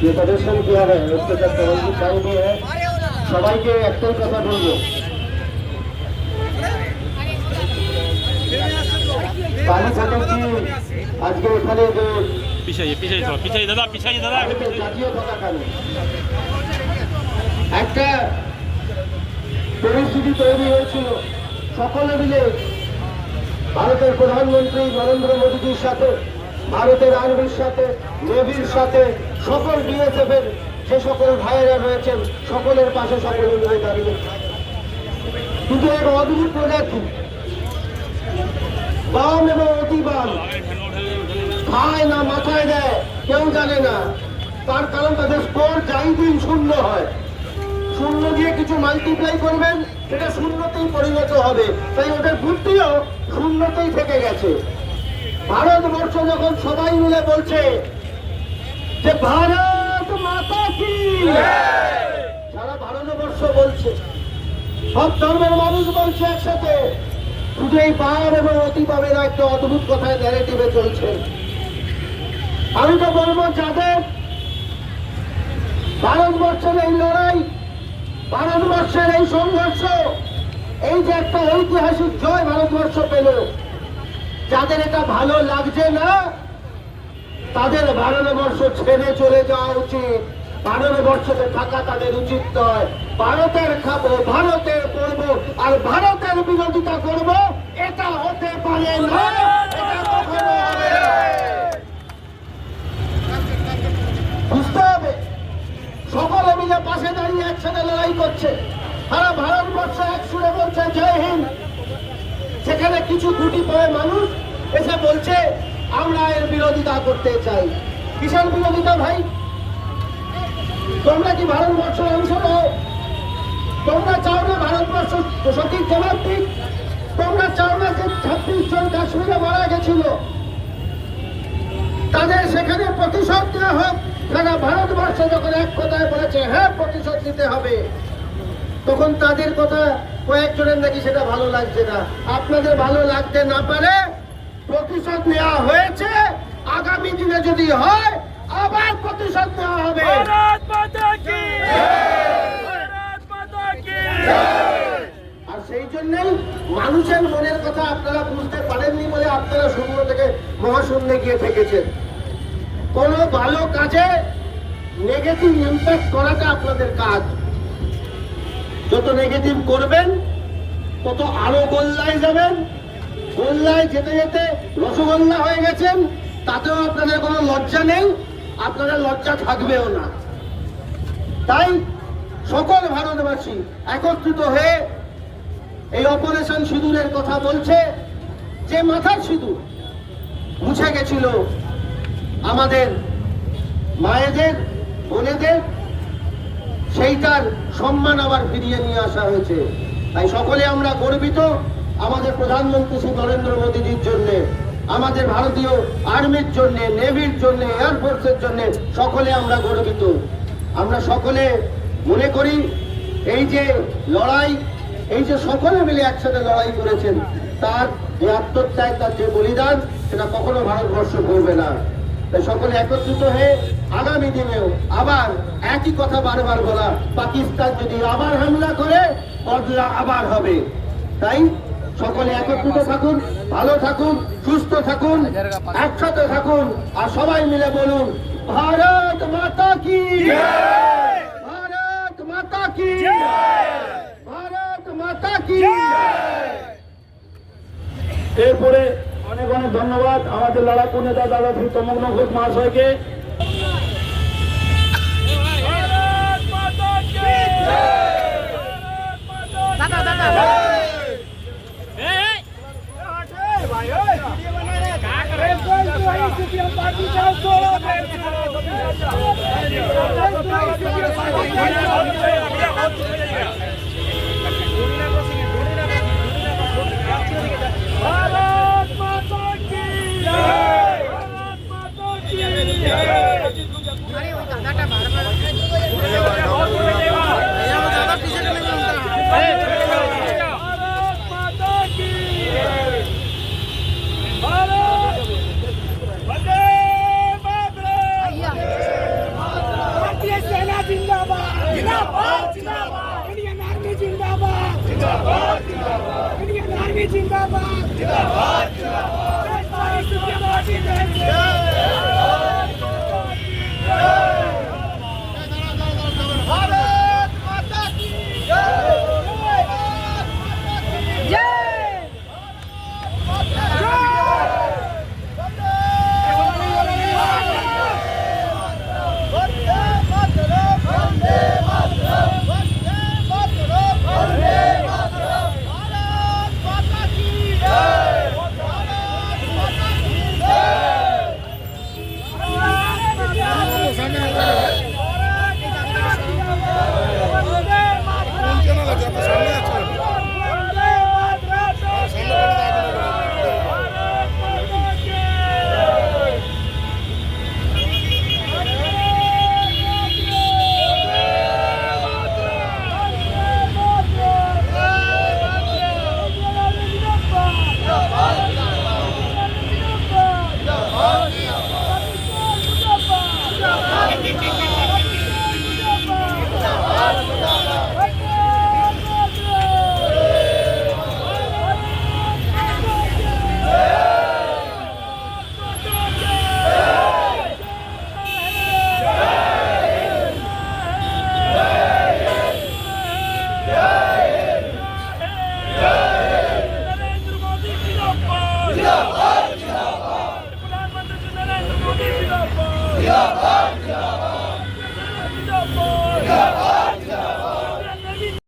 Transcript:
যে প্রদর্শন সবাইকে একটাই কথা বলব। আজকে এখানে যে পিছাইয়ে পিছাই একটা পরিস্থিতি তৈরি হয়েছিল। সকলে মিলে ভারতের প্রধানমন্ত্রী নরেন্দ্র মোদীজির সাথে ভারতের আর্মির সাথে নেভির সাথে সকল বিএসএফ এর যে সকল ভাইয়েরা রয়েছেন, সকলের পাশে সকলে মিলে দাঁড়িয়ে কিন্তু এক অদ্ভুত প্রজাতি, বাম এবং অতি বাম খায় না মাথায় দেয়, কেউ জানে না। তার কারণ তাদের স্কোর যাই দিন শূন্য হয়। শূন্য দিয়ে কিছু মাল্টিপ্লাই করবেন, সেটা শূন্যতেই পরিণত হবে। তাই ওদের বুদ্ধিও শূন্যতেই থেকে গেছে। ভারতবর্ষ যখন সবাই মিলে বলছে যে ভারত মাতা কি? সারা ভারতবর্ষ বলছে। সব ধর্মের মানুষ বলছে একসাথে। শুধু এই পাহাড় এবং অতি পাবেরা একটা অদ্ভুত কথায় ন্যারেটিভে চলছে। আমি তো বলব, যাদের ভারতবর্ষের এই লড়াই, ভারতবর্ষের এই সংঘর্ষ, এই যে একটা ঐতিহাসিক জয় ভারতবর্ষ পেল, যাদের এটা ভালো লাগছে না তাদের ভারতবর্ষ ছেড়ে চলে যাওয়া উচিত। ভারতবর্ষতে থাকা তাদের উচিত নয়। ভারতের খাব ভারতের করব, আর ভারতের বিরোধিতা করব, এটা হতে পারে। বুঝতে হবে। সকলে মিলে পাশে দাঁড়িয়ে একসাথে লড়াই করছে। ভারতবর্ষ এক সুরে বলছে, জয় হিন্দ। সেখানে কিছু গুটি পড়ে মানুষ এসে বলছে আমরা এর বিরোধিতা করতে চাই। কিসের বিরোধিতা ভাই। তোমরা কি ভারতবর্ষের অংশ নও? তোমরা চাও না ভারতবর্ষ সঠিক জবাব দিক? তোমরা চাও না যে ছাব্বিশ জন কাশ্মীরে মারা গেছিল? তাদের সেখানে প্রতিশোধ দেওয়া হোক। তারা ভারতবর্ষ যখন এক কথায় বলেছে হ্যাঁ প্রতিশোধ দিতে হবে। তখন তাদের কথা কয়েকজনের নাকি সেটা ভালো লাগছে না। আপনাদের ভালো লাগতে না পারে প্রতিশোধ নেওয়া হয়েছে। আগামী দিনে যদি হয় আবার প্রতিশোধ নেওয়া হবে। আর সেই জন্যই মানুষের মনের কথা আপনারা বুঝতে পারেননি বলে আপনারা শূন্য থেকে মহাশূন্যে গিয়ে থেকেছেন। কোনো ভালো কাজে নেগেটিভ ইম্প্যাক্ট করাটা আপনাদের কাজ। যত নেগেটিভ করবেন তত আরও গোল্লায় যাবেন। গোল্লায় যেতে যেতে রসগোল্লা হয়ে গেছেন, তাতেও আপনাদের কোনো লজ্জা নেই, আপনাদের লজ্জা থাকবেও না। তাই সকল ভারতবাসী একত্রিত হয়ে এই অপারেশন সিঁদুরের কথা বলছে, যে মাথার সিঁদুর মুছে গেছিল আমাদের মায়েদের, বোনেদের, সেইটার সম্মান আবার ফিরিয়ে নিয়ে আসা হয়েছে। তাই সকলে আমরা গর্বিত আমাদের প্রধানমন্ত্রী শ্রী নরেন্দ্র মোদীজির জন্য, আমাদের ভারতীয় আর্মির জন্য, নেভির জন্য এয়ারফোর্সের জন্য সকলে আমরা গর্বিত। আমরা সকলে মনে করি, এই যে লড়াই, এই যে সকলে মিলে একসাথে লড়াই করেছেন, তার যে আত্মত্যাগ, তার যে বলিদান, সেটা কখনো ভারতবর্ষ করবে না। তাই সকলে একত্রিত হয়ে আগামী দিনেও আবার একই কথা বারবার বলা, পাকিস্তান যদি আবার হামলা করে বদলা আবার হবে। তাই সকলে একত্রিত থাকুন, ভালো থাকুন, সুস্থ থাকুন, একসাথে থাকুন, আর সবাই মিলে বলুন, ভারত মাতা কি ভারত মাতা কি ভারত মাতা কি এরপরে অনেক অনেক ধন্যবাদ আমাদের লড়াকু নেতা দাদা শ্রী তমগ্ন ঘোষ মহাশয়কে। Thank you. जिंदाबाद